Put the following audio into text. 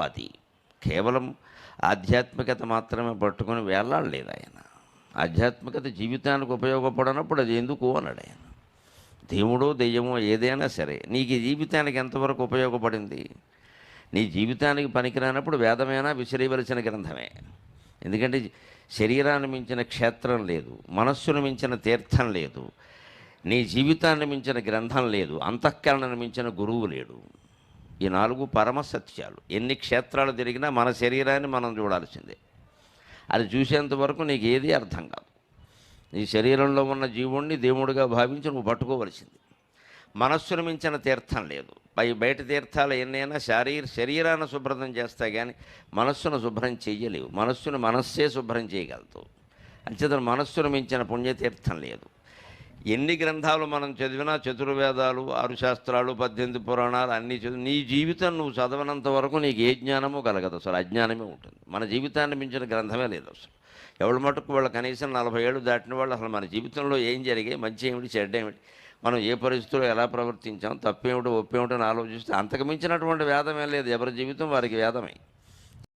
అది కేవలం ఆధ్యాత్మికత మాత్రమే పట్టుకొని వేలాడలేదు ఆయన. ఆధ్యాత్మికత జీవితానికి ఉపయోగపడనప్పుడు అది ఎందుకు అన్నాడు ఆయన. దేవుడో దెయ్యమో ఏదైనా సరే నీకు జీవితానికి ఎంతవరకు ఉపయోగపడింది? నీ జీవితానికి పనికిరానప్పుడు వేదమైనా? విసిరేయవలసిన గ్రంథమే. ఎందుకంటే శరీరాన్ని మించిన క్షేత్రం లేదు మనస్సును మించిన తీర్థం లేదు నీ జీవితాన్ని మించిన గ్రంథం లేదు అంతఃకరణను మించిన గురువు లేడు. ఈ నాలుగు పరమ సత్యాలు ఎన్ని క్షేత్రాలు తిరిగినా మన శరీరాన్ని మనం చూడాల్సిందే. అది చూసేంత వరకు నీకు ఏది అర్థం కాదు. నీ శరీరంలో ఉన్న జీవుణ్ణి దేవుడిగా భావించి నువ్వు పట్టుకోవలసింది. మనస్సును మించిన తీర్థం లేదు. పై బయట తీర్థాలు ఎన్నైనా శారీర శరీరాన్ని శుభ్రం చేస్తా కానీ మనస్సును శుభ్రం చేయలేవు మనస్సును మనస్సే శుభ్రం చేయగలుగుతావు. అంచేతను మనస్సును మించిన పుణ్యతీర్థం లేదు. ఎన్ని గ్రంథాలు మనం చదివినా చతుర్వేదాలు ఆరు శాస్త్రాలు పద్దెనిమిది పురాణాలు అన్నీ చదివి నీ జీవితం నువ్వు చదవనంత వరకు నీకు ఏ జ్ఞానమో కలగదు అసలు. అజ్ఞానమే ఉంటుంది. మన జీవితాన్ని మించిన గ్రంథమే లేదు అసలు. ఎవరి మటుకు వాళ్ళు కనీసం నలభై ఏళ్ళు దాటిన వాళ్ళు అసలు మన జీవితంలో ఏం జరిగాయి మంచి ఏమిటి చెడ్డ ఏమిటి మనం ఏ పరిస్థితుల్లో ఎలా ప్రవర్తించాం తప్పేమిటో ఒప్పేమిటో అని ఆలోచిస్తే అంతకు మించినటువంటి వేదమే లేదు. ఎవరి జీవితం వారికి వేదమే.